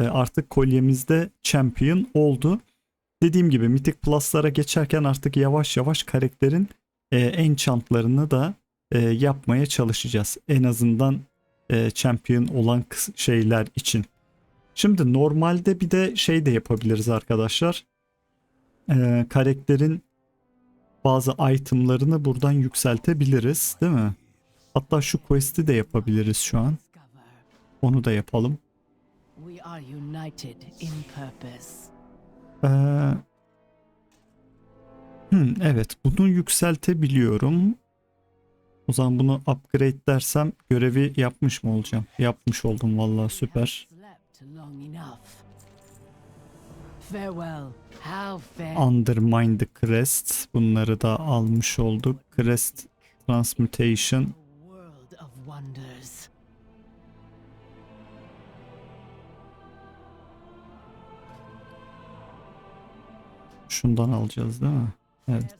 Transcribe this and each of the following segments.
e, artık kolyemizde champion oldu. Dediğim gibi Mythic Plus'lara geçerken artık yavaş yavaş karakterin e, enchantlarını da e, yapmaya çalışacağız. En azından champion olan şeyler için. Şimdi normalde bir de şey de yapabiliriz arkadaşlar. E, karakterin bazı itemlarını buradan yükseltebiliriz değil mi? Hatta şu quest'i de yapabiliriz şu an. Onu da yapalım. We are united in purpose. Ee, hmm, evet bunu yükseltebiliyorum. O zaman bunu upgrade dersem görevi yapmış mı olacağım? Yapmış oldum vallahi süper. Undermine the Crest. Bunları da almış olduk. Crest Transmutation. Şundan alacağız değil mi? Evet.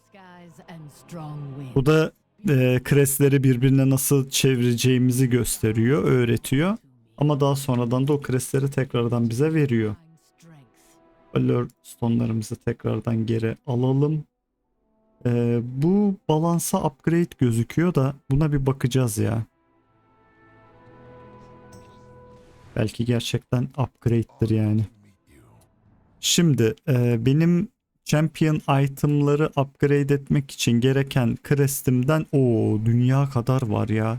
Bu da e, Crest'leri birbirine nasıl çevireceğimizi gösteriyor, öğretiyor. Ama daha sonradan da o Crest'leri tekrardan bize veriyor. Allure stone'larımızı tekrardan geri alalım. Ee, bu balansa upgrade gözüküyor da buna bir bakacağız ya. Belki gerçekten upgrade'dir yani. Şimdi e, benim champion itemları upgrade etmek için gereken crest'imden o dünya kadar var ya.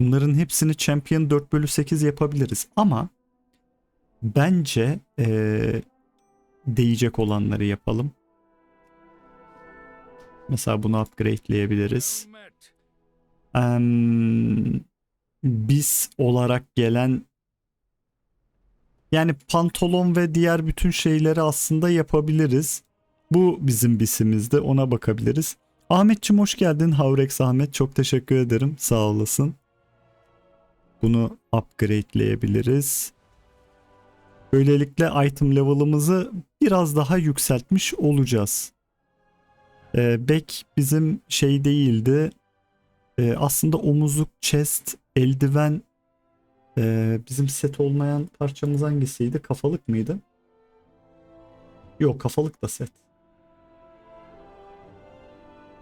Bunların hepsini champion 4 bölü 8 yapabiliriz ama bence e, değecek olanları yapalım. Mesela bunu upgrade'leyebiliriz. Em, bis olarak gelen yani pantolon ve diğer bütün şeyleri aslında yapabiliriz. Bu bizim bisimizde ona bakabiliriz. Ahmetçim hoş geldin. Havrex Ahmet çok teşekkür ederim. Sağ olasın. Bunu upgrade'leyebiliriz. Böylelikle item level'ımızı biraz daha yükseltmiş olacağız. Ee, back bizim şey değildi. Ee, aslında omuzluk, chest, eldiven ee, bizim set olmayan parçamız hangisiydi? Kafalık mıydı? Yok kafalık da set.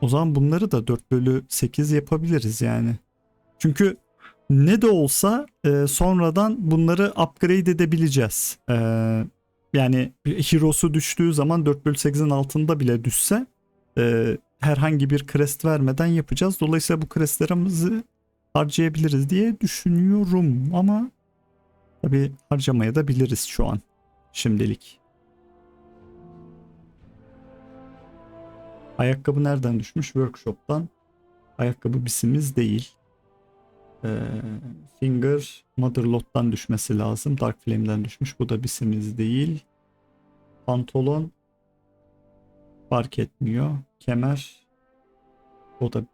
O zaman bunları da 4 bölü 8 yapabiliriz yani. Çünkü ne de olsa e, sonradan bunları upgrade edebileceğiz. E, yani hero'su düştüğü zaman 4 bölü 8'in altında bile düşse e, herhangi bir crest vermeden yapacağız. Dolayısıyla bu crestlerimizi harcayabiliriz diye düşünüyorum ama tabi harcamaya da biliriz şu an şimdilik. Ayakkabı nereden düşmüş? Workshop'tan. Ayakkabı bisimiz değil. Ee, Finger Motherlot'tan düşmesi lazım. Dark Flame'den düşmüş. Bu da bisimiz değil. Pantolon fark etmiyor. Kemer o da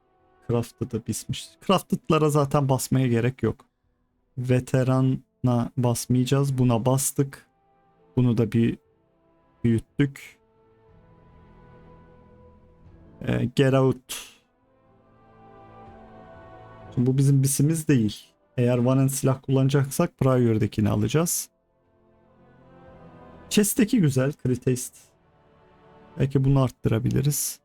Crafted'ı bismiş. Crafted'lara zaten basmaya gerek yok. Veterana basmayacağız. Buna bastık. Bunu da bir büyüttük. Ee, get out. Şimdi bu bizim bisimiz değil. Eğer one and silah kullanacaksak Prior'dakini alacağız. Chest'teki güzel. Critaste. Belki bunu arttırabiliriz.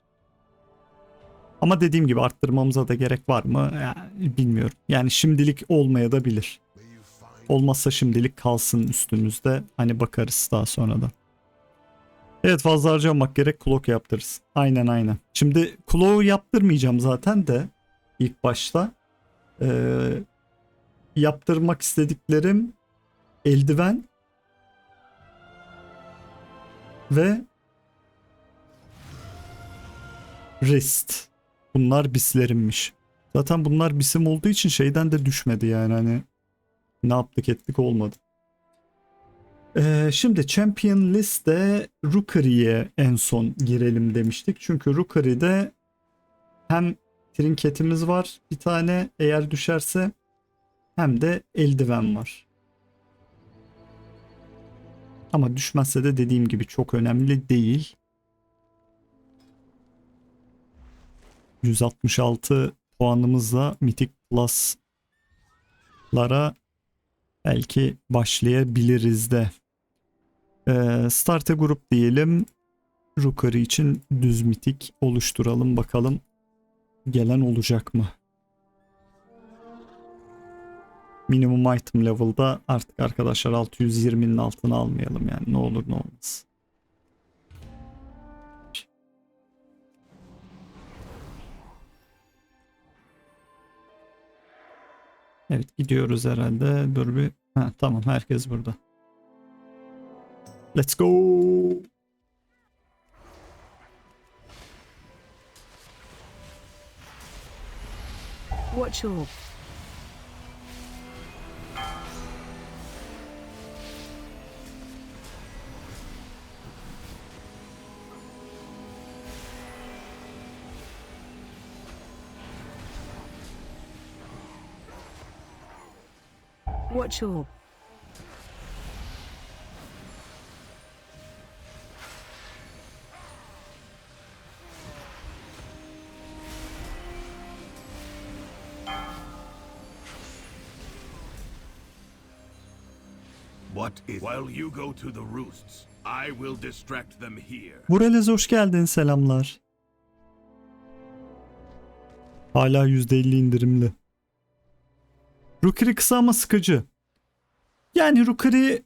Ama dediğim gibi arttırmamıza da gerek var mı? Yani bilmiyorum. Yani şimdilik olmaya da bilir. Olmazsa şimdilik kalsın üstümüzde. Hani bakarız daha sonradan. Evet fazla harcamak gerek cloak yaptırırız. Aynen aynen. Şimdi cloak yaptırmayacağım zaten de ilk başta. Ee, yaptırmak istediklerim eldiven ve wrist. Bunlar bislerimmiş. Zaten bunlar bisim olduğu için şeyden de düşmedi yani hani ne yaptık ettik olmadı. Ee, şimdi Champion liste Rookery'e en son girelim demiştik. Çünkü Rookery'de hem trinketimiz var bir tane eğer düşerse hem de eldiven var. Ama düşmezse de dediğim gibi çok önemli değil. 166 puanımızla Mythic Plus'lara belki başlayabiliriz de. Ee, starte grup diyelim. Rukari için düz mitik oluşturalım bakalım gelen olacak mı? Minimum item level'da artık arkadaşlar 620'nin altına almayalım yani ne olur ne olmaz. Evet gidiyoruz herhalde. Dur bir. Ha, tamam herkes burada. Let's go. Watch your Watch your What is While you go to the roosts, I will distract them here. Burelez hoş geldin selamlar. Hala %50 indirimli. Rukri kısa ama sıkıcı. Yani Rukri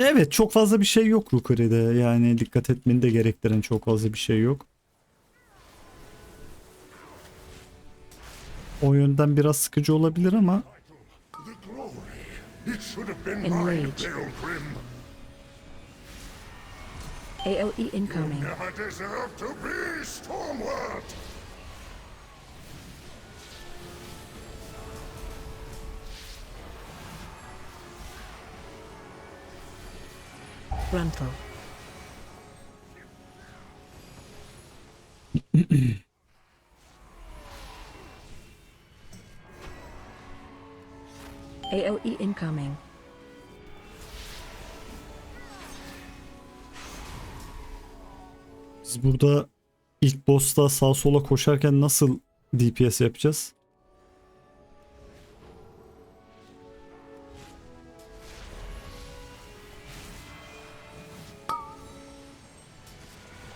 Evet çok fazla bir şey yok Rukri'de. Yani dikkat etmeni de gerektiren çok fazla bir şey yok. O yönden biraz sıkıcı olabilir ama! It should have been mine, Enrage. Pilgrim. AOE E incoming. Never deserve to be Stormward! Gruntle. AOE incoming. biz burada ilk boss'ta sağ sola koşarken nasıl DPS yapacağız?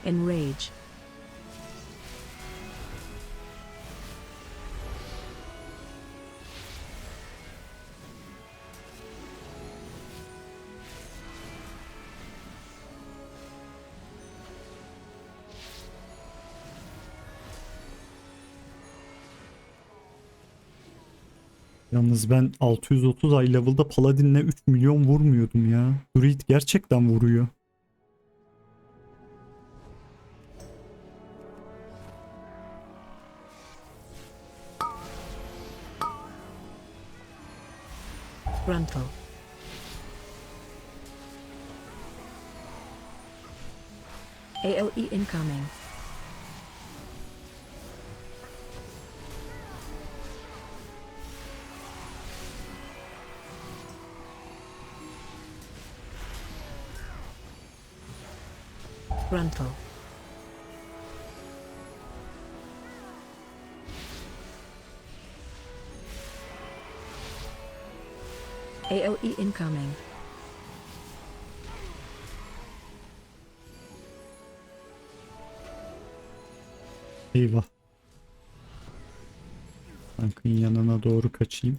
Enrage. Yalnız ben 630 ay level'da Paladin'le 3 milyon vurmuyordum ya. Druid gerçekten vuruyor. Gruntle. AOE incoming. Gruntle. AOE incoming. Eyvah. Tankın yanına doğru kaçayım.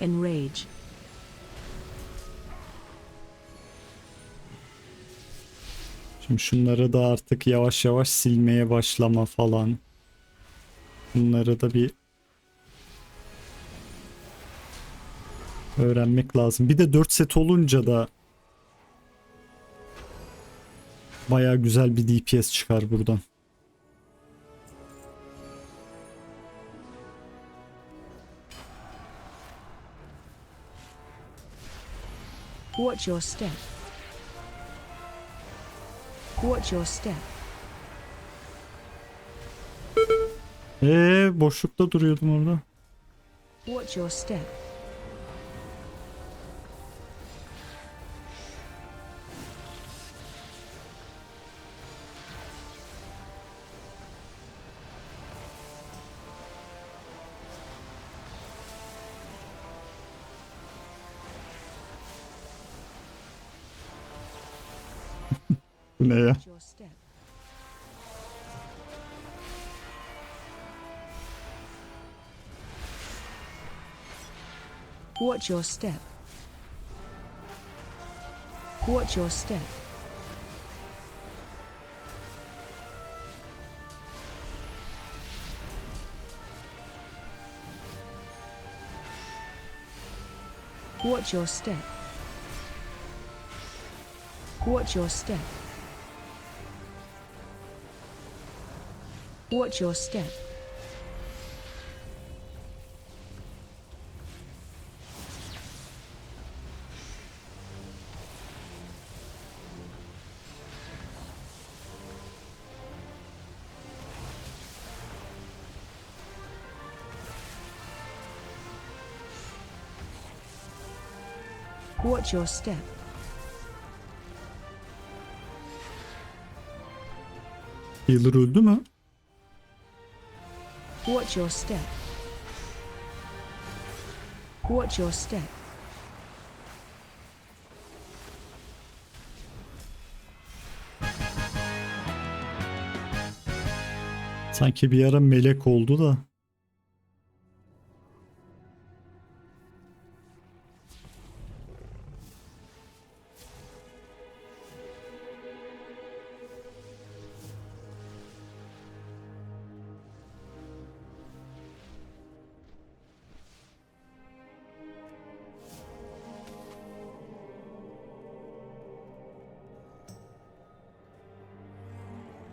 Enrage. Şimdi şunları da artık yavaş yavaş silmeye başlama falan. Bunları da bir öğrenmek lazım. Bir de 4 set olunca da baya güzel bir DPS çıkar buradan. Watch your step. Watch your step. Ee boşlukta duruyordum orada. Watch your step. Watch your step. Watch your step. Watch your step. Watch your step. Watch your step. Watch your step. Healer öldü mü? Watch your step. Watch your step. Sanki bir ara melek oldu da.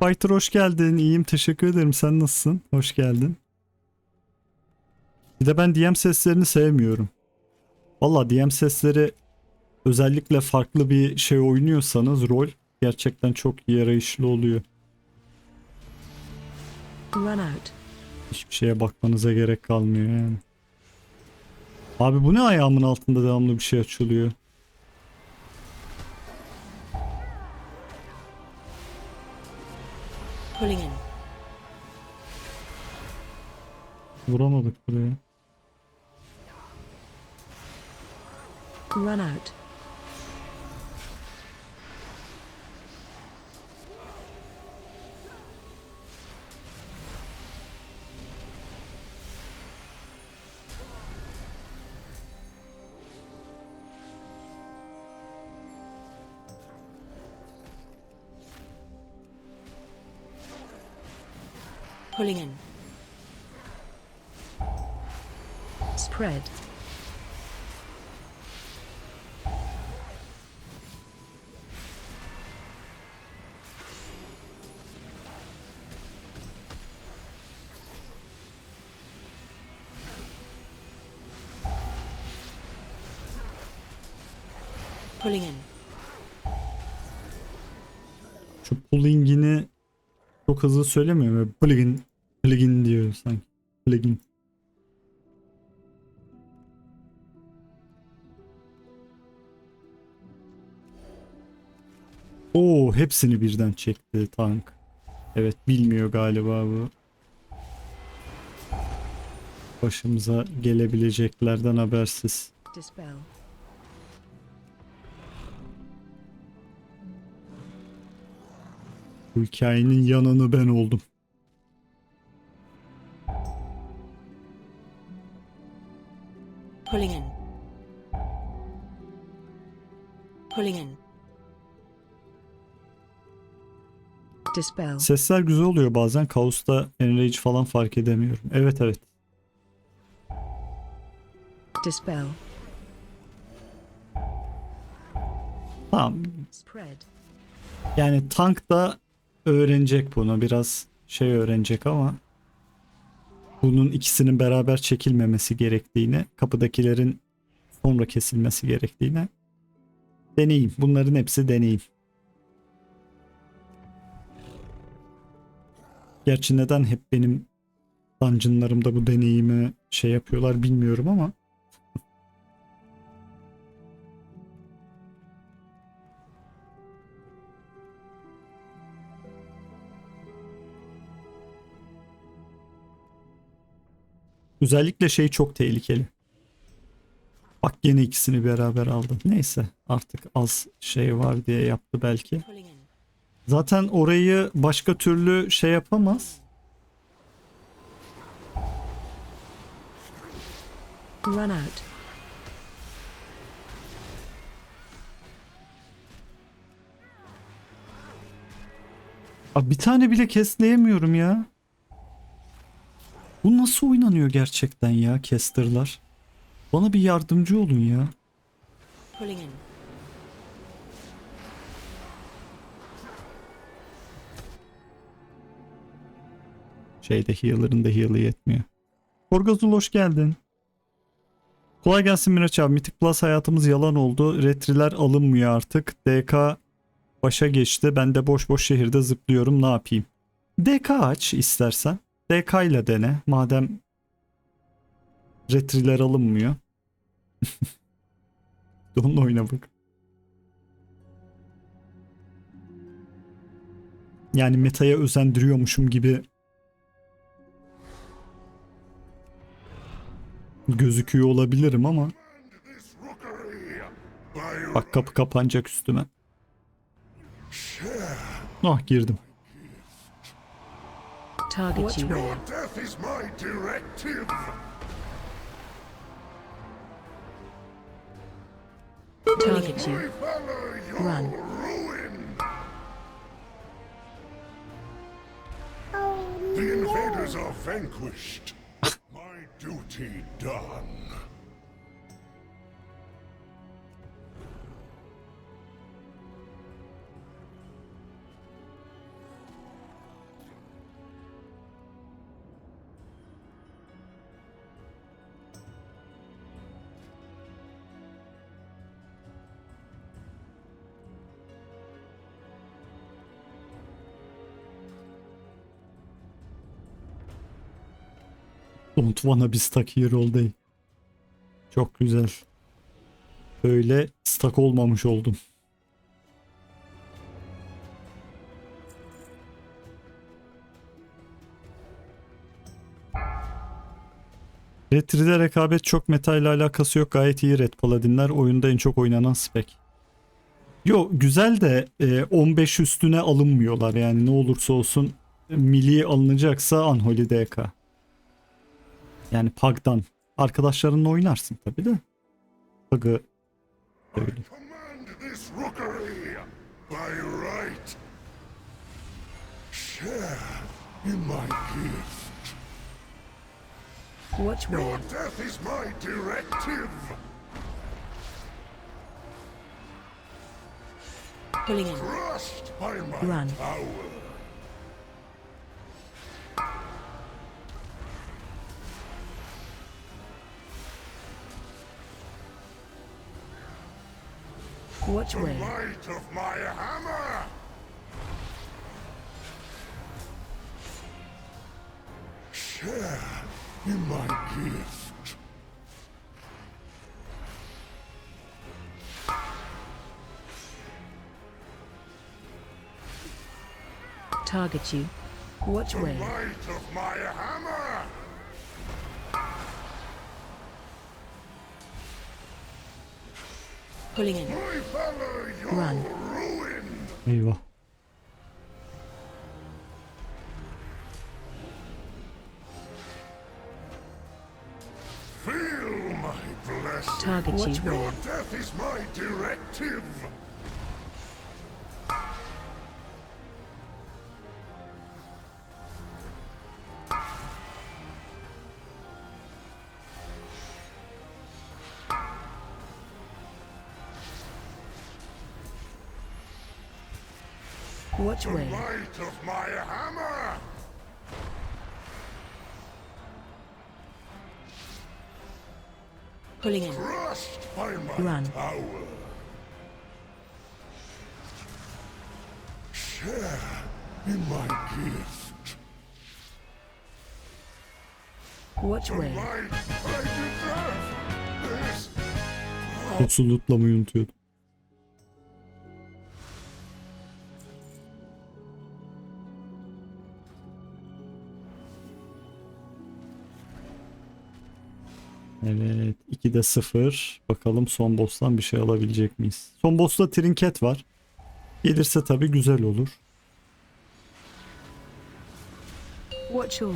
Fighter hoş geldin. İyiyim teşekkür ederim. Sen nasılsın? Hoş geldin. Bir de ben DM seslerini sevmiyorum. Valla DM sesleri özellikle farklı bir şey oynuyorsanız rol gerçekten çok yarayışlı oluyor. Run out. Hiçbir şeye bakmanıza gerek kalmıyor yani. Abi bu ne ayağımın altında devamlı bir şey açılıyor. Pulling in. Vuramadık buraya. Run out. Pulling in. Spread. Pulling in. Şu pulling'ini çok hızlı söylemiyor. Böyle plugin, plugin diyor sanki. Plugin. Oo hepsini birden çekti tank. Evet bilmiyor galiba bu. Başımıza gelebileceklerden habersiz. Dispel. Bu hikayenin yanını ben oldum. Pulling in. Pulling in. Dispel. Sesler güzel oluyor bazen. Kaos'ta Enrage falan fark edemiyorum. Evet evet. Dispel. Tamam. Spread. Yani tank da öğrenecek bunu. Biraz şey öğrenecek ama bunun ikisinin beraber çekilmemesi gerektiğini, kapıdakilerin sonra kesilmesi gerektiğini deneyim. Bunların hepsi deneyim. Gerçi neden hep benim dungeonlarımda bu deneyimi şey yapıyorlar bilmiyorum ama Özellikle şey çok tehlikeli. Bak gene ikisini beraber aldı. Neyse artık az şey var diye yaptı belki. Zaten orayı başka türlü şey yapamaz. Run out. Abi bir tane bile kesleyemiyorum ya. Bu nasıl oynanıyor gerçekten ya casterlar? Bana bir yardımcı olun ya. Şeyde healer'ın da heal'ı yetmiyor. Korgazul hoş geldin. Kolay gelsin Miraç abi. Mythic Plus hayatımız yalan oldu. Retriler alınmıyor artık. DK başa geçti. Ben de boş boş şehirde zıplıyorum. Ne yapayım? DK aç istersen. DK ile dene. Madem retriler alınmıyor. Donla oyna bak. Yani metaya özendiriyormuşum gibi gözüküyor olabilirim ama bak kapı kapanacak üstüme. Ah girdim. Target you. your death is my directive. Target you. My valor, Run. ruin. Oh, the invaders are vanquished. My duty done. Don't wanna be stuck here all day. Çok güzel. Böyle stuck olmamış oldum. Red rekabet çok meta ile alakası yok. Gayet iyi Red Paladinler. Oyunda en çok oynanan spec. Yo güzel de e, 15 üstüne alınmıyorlar yani ne olursa olsun milli alınacaksa Unholy DK. Yani Pug'dan. Arkadaşlarınla oynarsın tabi de. Pug'ı öyle. Command this rookery by right. Share in my gift. Watch. Your death is my directive. Pulling in. Crushed by my Run. power. Watch The where. might of my hammer. Share in my gift. Target you. Watch The where. might of my hammer. Pulling in. My valor, your Run. ruin. Eyvah. Feel my blessing. Target Watch you. where. Your death is my directive. Watch The where. might of my hammer. Pulling in. Crushed by my Run. power. Share in my gift. Deserve this. Kosu lootlamayı unutuyordum. Evet 2'de 0. Bakalım son boss'tan bir şey alabilecek miyiz? Son boss'ta trinket var. Gelirse tabi güzel olur. Watch all.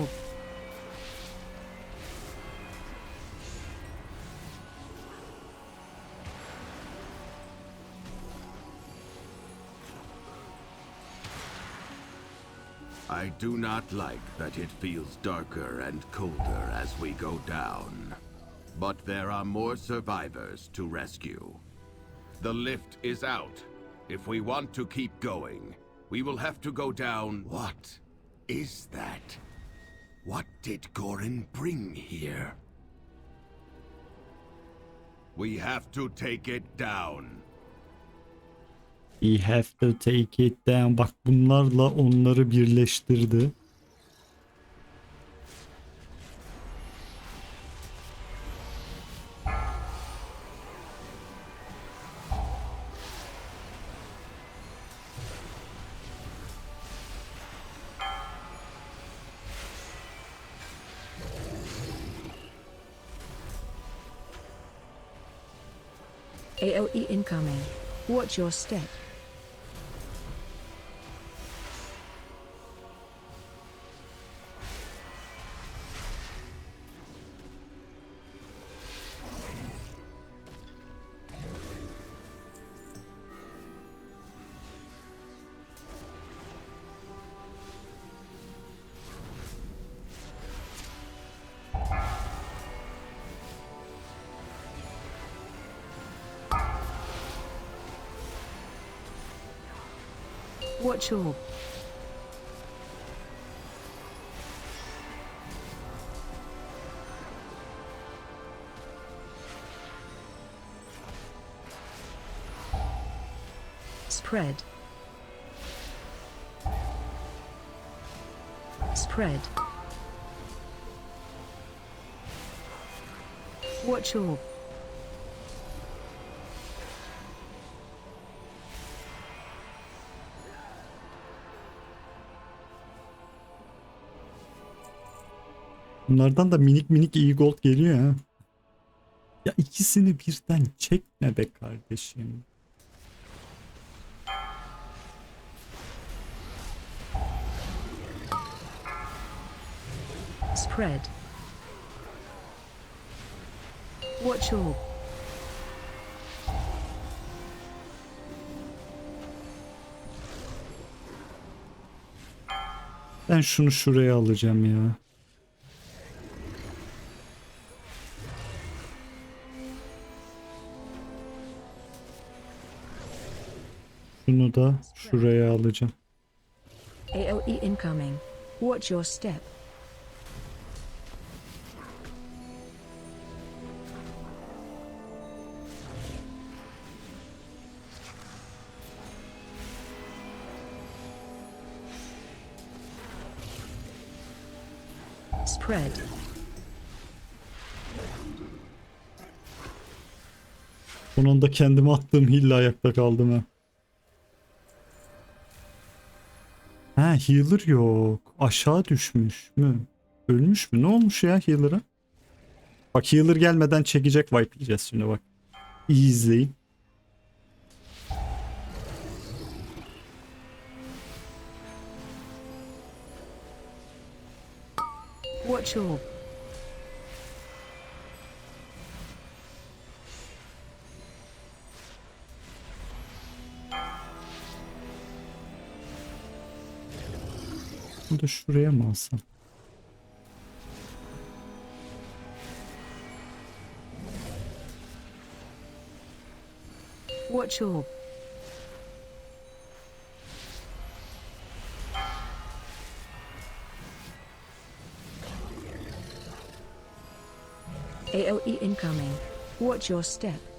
I do not like that it feels darker and colder as we go down. But there are more survivors to rescue. The lift is out. If we want to keep going, we will have to go down. What is that? What did Gorin bring here? We have to take it down. We have to take it down. Bak bunlarla onları birleştirdi. AOE incoming. Watch your step. Watch your spread. Spread. Watch your Bunlardan da minik minik iyi gold geliyor ha. Ya ikisini birden çekme be kardeşim. spread. Watch your Ben şunu şuraya alacağım ya. Şunu da şuraya alacağım. AOE incoming. Watch your step. Spread. Son anda kendime attığım hille ayakta kaldım ha. Ha healer yok. Aşağı düşmüş mü? Ölmüş mü? Ne olmuş ya healer'a? Bak healer gelmeden çekecek wipe yiyeceğiz şimdi bak. İyi izleyin. Watch your da şuraya mı alsam? watch your AOE incoming. Watch your step.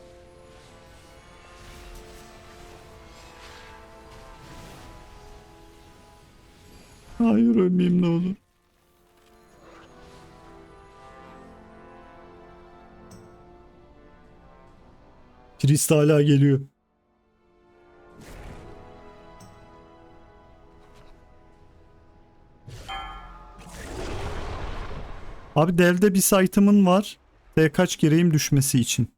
Hayır ölmeyeyim ne olur. Priest hala geliyor. Abi devde bir site'ımın var. T kaç gireyim düşmesi için.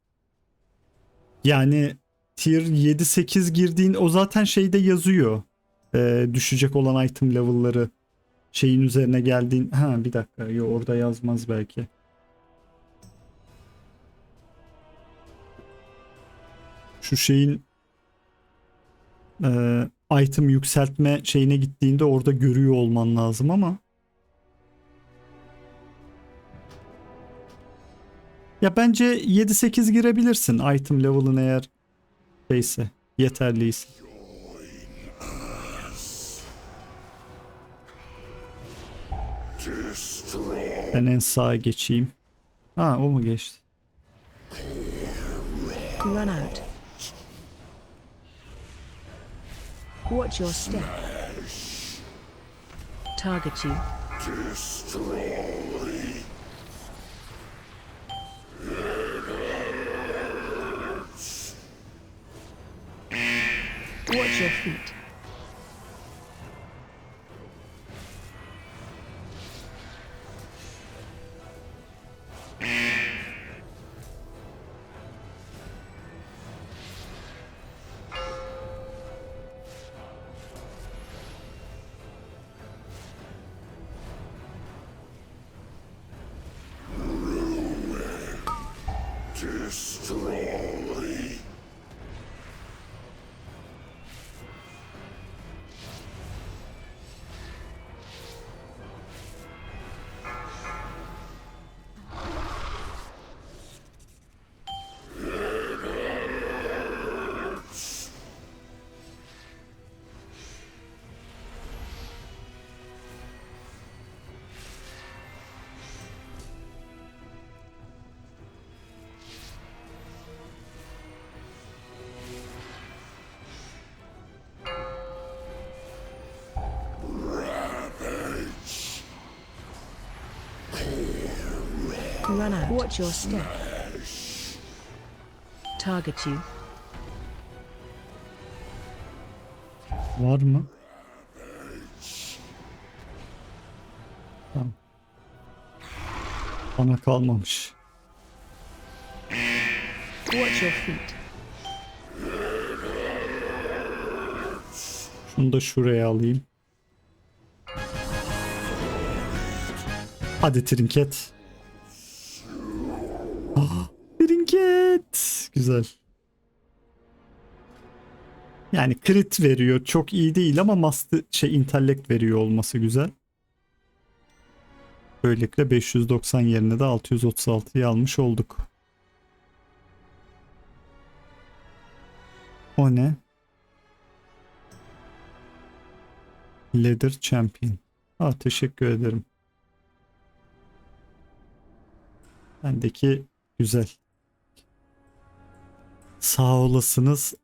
Yani tier 7-8 girdiğin o zaten şeyde yazıyor. Ee, düşecek olan item level'ları şeyin üzerine geldiğin ha bir dakika yo orada yazmaz belki. Şu şeyin e, item yükseltme şeyine gittiğinde orada görüyor olman lazım ama ya bence 7-8 girebilirsin item level'ın eğer şeyse yeterliyse. Ben en sağa geçeyim. Ha o mu geçti? Run out. Watch your step. Target you. Watch your feet. Run out. Watch your step. Target you. Var mı? Tamam. Bana kalmamış. Watch your feet. Şunu da şuraya alayım. Hadi trinket. Güzel. Yani crit veriyor. Çok iyi değil ama master şey intellect veriyor olması güzel. Böylelikle 590 yerine de 636'yı almış olduk. O ne? Leather Champion. Aa, teşekkür ederim. Bendeki güzel. Sağ olasınız.